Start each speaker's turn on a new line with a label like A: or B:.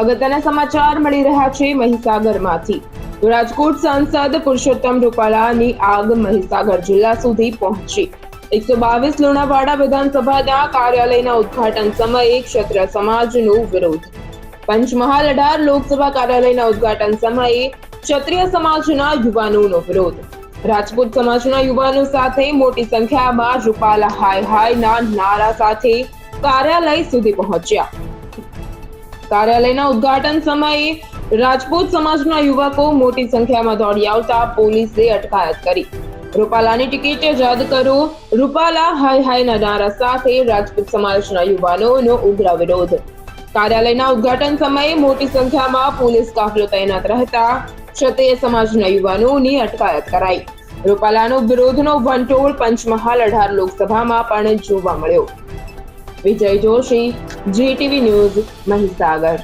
A: અગત્યના સમાચાર મળી રહ્યા છે મહીસાગરમાંથી. રાજકોટ સાંસદ પુરુષોત્તમ રૂપાલાની આગ મહીસાગર જિલ્લા સુધી પહોંચી. એકસો બાવીસ લુણાવાડા વિધાનસભાના કાર્યાલયના ઉદ્ઘાટન સમયે ક્ષત્રિય સમાજનો વિરોધ. પંચમહાલ અઢાર લોકસભા કાર્યાલયના ઉદઘાટન સમયે ક્ષત્રિય સમાજના યુવાનોનો વિરોધ. રાજપૂત સમાજના યુવાનો સાથે મોટી સંખ્યામાં રૂપાલા હાય હાયના નારા સાથે કાર્યાલય સુધી પહોંચ્યા. કાર્યાલયના ઉદઘાટન સમયે રાજપૂત સમાજના યુવકો મોટી સંખ્યામાં દોડી આવતા પોલીસે અટકાયત કરી. રૂપાલાની ટિકિટ રદ કરો. રૂપાલા હાય હાયના નારા સાથે રાજપૂત સમાજના યુવાનોનો ઉગ્ર વિરોધ. કાર્યાલયના ઉદઘાટન સમયે મોટી સંખ્યામાં પોલીસ કાફલો તૈનાત રહેતા ક્ષત્રિય સમાજના યુવાનોની અટકાયત કરાઈ. રૂપાલાનો વિરોધનો વંટોળ પંચમહાલ અઢાર લોકસભામાં પણ જોવા મળ્યો. Vijay Joshi GTV news Mahisagar.